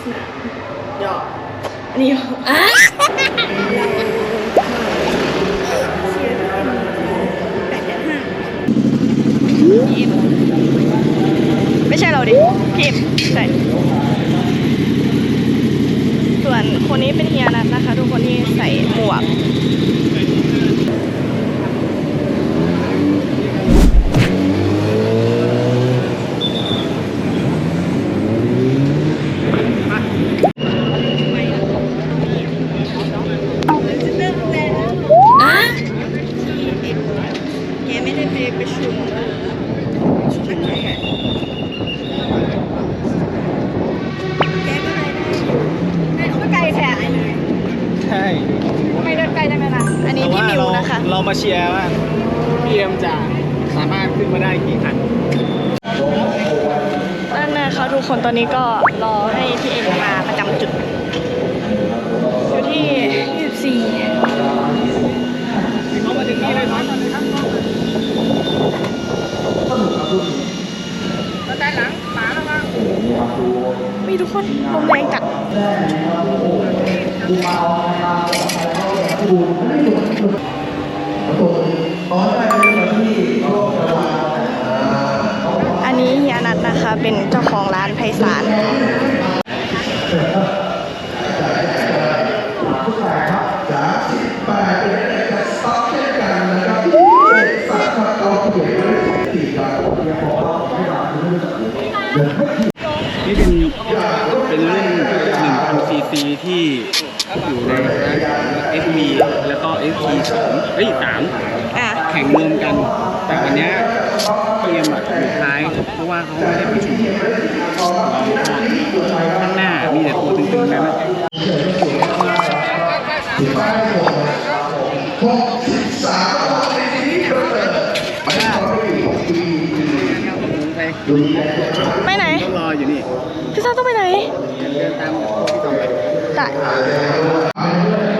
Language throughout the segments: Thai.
สนามหยอกอันนี้อะเชียร์แปดแปดห้าพี่เอ็มไม่ใช่เราดิพี่เอ็มใช่ส่วนคนนี้เป็นเฮียนัทนะคะ ทุกคนที่ใส่หมวก อะแกไม่ได้ไปประชุมชุมไหนอะแกก็เลยได้ได้ไกลแท้ ใช่ ทำไมเดินไกลจังเลยนะอันนี้พี่มิวนะคะ เรา มาเชียร์ว่าพี่เอ็มจะสามารถขึ้นมาได้กี่คันนั่นนะคะทุกคนตอนนี้ก็รอให้พี่เอ็มมาประจำจุดอยู่ที่ 24เขามาถึงนี่เลยครับด้านหลังหมาแล้วมั้งมีทุกคนลมแรงจัดอั อันนี้เฮียนัทนะคะเป็นเจ้าของร้านไพศาล แล้วก็ SP 2เอ้ย3อะ แข่งรวมกัน แต่วันเนี้ยพี่เอ็มอะอยู่ท้าย เพราะว่าเขาไม่ได้ประชุมข้างหน้ามีแต่ตัวตึงๆนั้นนะไปไปไหน ต้องรออยู่นี่พี่ซ่าต้องไปไหน เดินตามพี่ตองไปได้นี่นะคะทุก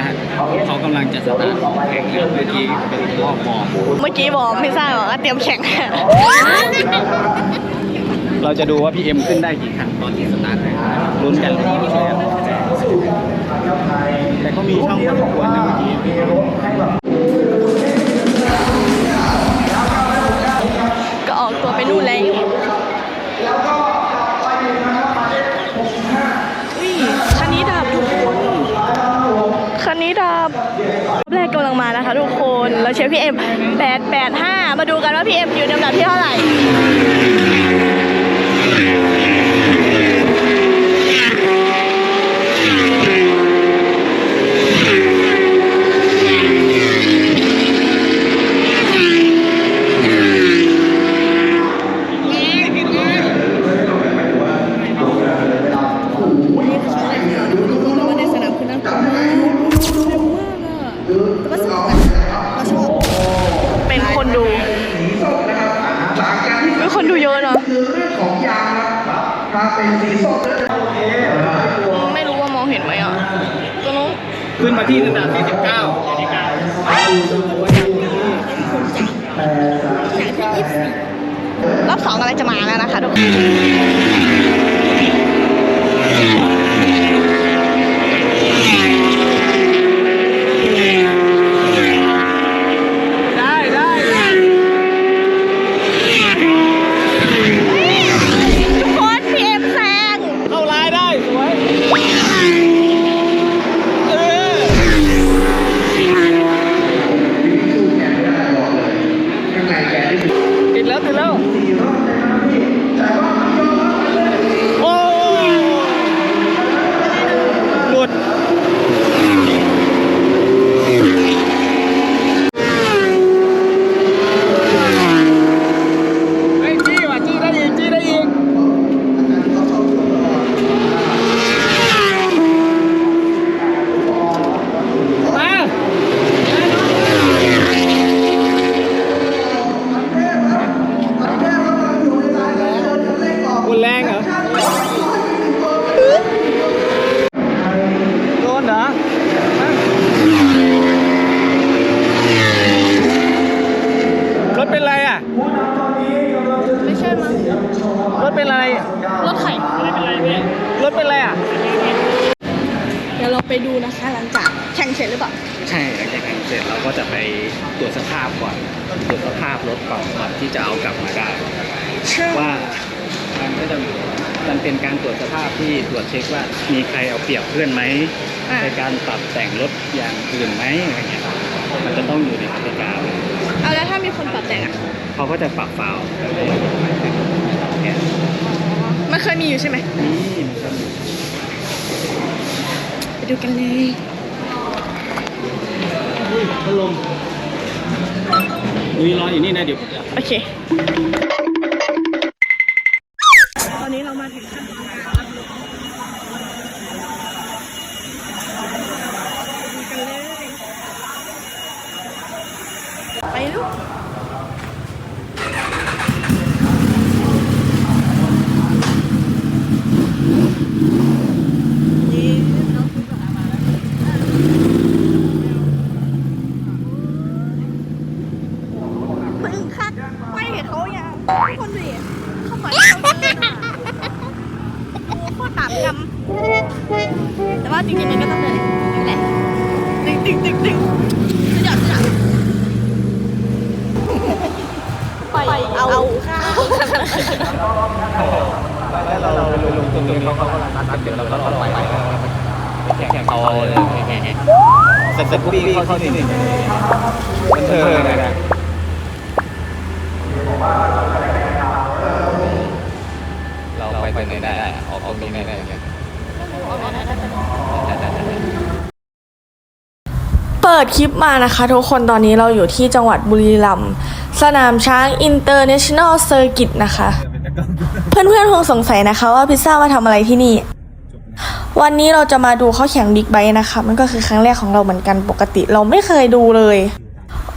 ะฮะเขากำลังจะสตาร์ทแข่งแล้วเมื่อกี้เป็นรอบบอลเมื่อกี้บอกพี่ซ่าบอกว่าเตรียมแข่ง เราจะดูว่าพี่เอ็มขึ้นได้กี่ครั้งตอนที่สตาร์ทนะครับลุ้นกันไม่ใช่ครับแต่ก็มีช่องพอสมควรนะเมื่อกี้ก็ เราเชียร์พี่เอ็มแปดแปดห้ามาดูกันว่าพี่เอ็มอยู่ในลำดับที่เท่าไหร่ เป็นคนดูเป็น คนดูเยอะเนาะไม่รู้ว่ามองเห็นไหมอะตัวนู้นขึ้นมาที่อันดับที่19รอบสองกำลังจะมาแล้วนะคะทุกคน เป็นอะไรอะ เดี๋ยวเราไปดูนะคะ หลังจากแข่งเสร็จหรือเปล่า ใช่หลังจากแข่งเสร็จเราก็จะไปตรวจสภาพก่อน ตรวจสภาพรถก่อนก่อนที่จะเอากลับมาได้ ว่ามันก็จะมันเป็นการตรวจสภาพที่ตรวจเช็คว่ามีใครเอาเปรียบเพื่อนไหมอ่า ในการปรับแต่งรถอย่างอื่นไหมอะไรเงี้ยมันจะต้องอยู่ในกติกาเอาแล้วถ้ามีคนปรับแต่งอะ เขาก็จะปรับฟาวล์แบบนี้แค่ มันเคยมีอยู่ใช่ไหมนี้มันจะมีไปดูกันเลยพัดลมมีร้อนอยู่นี่นะเดี๋ยวผมจะ โอเค ตอนนี้เรามาถึงขั้นตอนการรับรถดูกันเลย ไปลูกเย้น้องคุณก่อนมาแล้วมึงคักไม่เห็นเขาอย่างคนดิเข้าไปเขาเดินอะโอ้โคตรตามกำแต่ว่าจริงๆมันก็ต้องเดินอย่างนี้แหละดึงดึงดึงดึงสุดยอดสุดยอดไปเอาข้าว เราไปลงตรงนี้เขาก็รัดเดี๋ยวเราก็รอไปแข่งเขาเสร็จเสร็จปุ๊บพี่เข้าที่หนึ่งมันเธอเนี่ยเราไปตรงไหนได้ออกตรงนี้ได้เนี่ยเปิดคลิปมานะคะทุกคนตอนนี้เราอยู่ที่จังหวัดบุรีรัมย์สนามช้างอินเตอร์เนชั่นแนลเซอร์กิตนะคะ เพื่อนๆคงสงสัยนะคะว่าพิซซ่ามาทำอะไรที่นี่ วันนี้เราจะมาดูเขาแข่งบิ๊กไบค์นะคะ มันก็คือครั้งแรกของเราเหมือนกันปกติเราไม่เคยดูเลย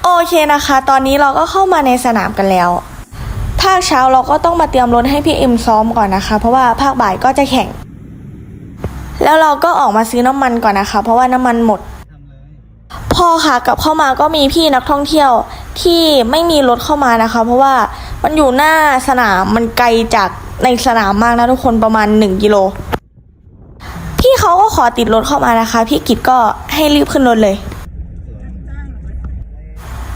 โอเคนะคะ ตอนนี้เราก็เข้ามาในสนามกันแล้ว ภาคเช้าเราก็ต้องมาเตรียมรถให้พี่เอ็มซ้อมก่อนนะคะ เพราะว่าภาคบ่ายก็จะแข่ง แล้วเราก็ออกมาซื้อน้ำมันก่อนนะคะ เพราะว่าน้ำมันหมด พอค่ะกลับเข้ามาก็มีพี่นักท่องเที่ยวที่ไม่มีรถเข้ามานะคะ เพราะว่ามันอยู่หน้าสนามมันไกลจากในสนามมากนะทุกคนประมาณ 1 กิโล พี่เขาก็ขอติดรถเข้ามานะคะ พี่กิจก็ให้รีบขึ้นรถเลย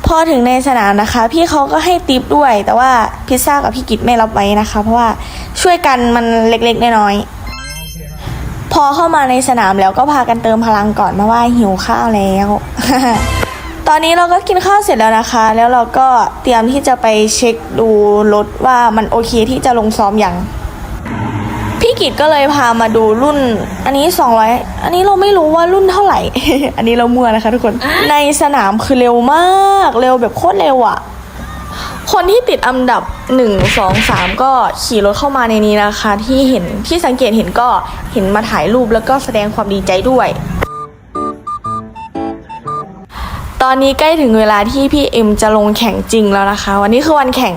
พอถึงในสนามนะคะ พี่เขาก็ให้ติปด้วย แต่ว่าพิซซ่ากับพี่กิจไม่รับไว้นะคะ เพราะว่าช่วยกันมันเล็กๆน้อยๆ พอเข้ามาในสนามแล้วก็พากันเติมพลังก่อนเพราะว่าหิวข้าวแล้ว ตอนนี้เราก็กินข้าวเสร็จแล้วนะคะ แล้วเราก็เตรียมที่จะไปเช็คดูรถว่ามันโอเคที่จะลงซ้อมอย่างพี่กิจก็เลยพามาดูรุ่น อันนี้ 200 อันนี้เราไม่รู้ว่ารุ่นเท่าไหร่ อันนี้เรามั่วนะคะทุกคน ในสนามคือเร็วมาก เร็วแบบโคตรเร็วอะ คนที่ติดอันดับ 1 2 3 ก็ขี่รถเข้ามาในนี้นะคะ ที่เห็นที่สังเกตเห็นก็เห็นมาถ่ายรูปแล้วก็แสดงความดีใจด้วย ตอนนี้ใกล้ถึงเวลาที่พี่เอ็มจะลงแข่งจริงแล้วนะคะ วันนี้คือวันแข่ง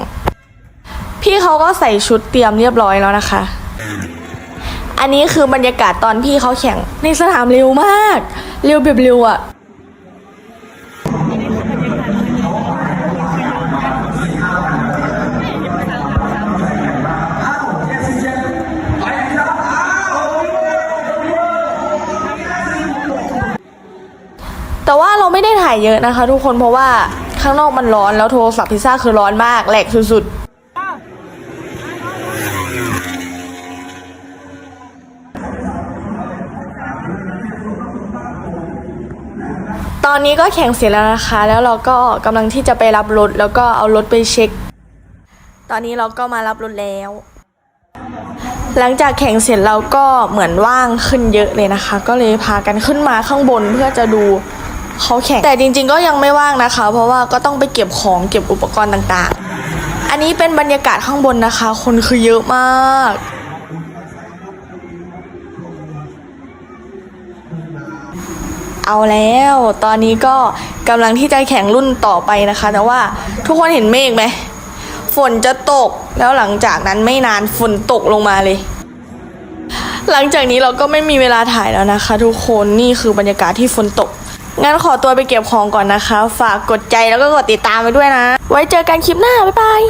พี่เขาก็ใส่ชุดเตรียมเรียบร้อยแล้วนะคะ อันนี้คือบรรยากาศตอนพี่เขาแข่งในสนามเร็วมาก เร็วแบบเร็วอะ เรายเยอะนะคะ ทุกคนเพราะว่าข้างนอกมันร้อนแล้วโทรศัพท์พิซซ่าคือร้อนมากแหลกสุดๆตอนนี้ก็แข่งเสร็จแล้วนะคะ แล้วเราก็กำลังที่จะไปรับรถ แล้วก็เอารถไปเช็ค ตอนนี้เราก็มารับรถแล้ว หลังจากแข่งเสร็จเราก็เหมือนว่างขึ้นเยอะเลยนะคะ ก็เลยพากันขึ้นมาข้างบนเพื่อจะดู เขาแข่งแต่จริง ๆ ก็ยังไม่ว่างนะคะ เพราะว่าก็ต้องไปเก็บของเก็บอุปกรณ์ต่างๆ อันนี้เป็นบรรยากาศข้างบนนะคะ คนคือเยอะมากเอาแล้วตอนนี้ก็กำลังที่จะแข่งรุ่นต่อไปนะคะ แต่ว่าทุกคนเห็นเมฆไหม ฝนจะตกแล้วหลังจากนั้นไม่นานฝนตกลงมาเลย หลังจากนี้เราก็ไม่มีเวลาถ่ายแล้วนะคะ ทุกคนนี่คือบรรยากาศที่ฝนตก งั้นขอตัวไปเก็บของก่อนนะคะ ฝากกดใจแล้วก็กดติดตามไปด้วยนะ ไว้เจอกันคลิปหน้า บ๊ายบาย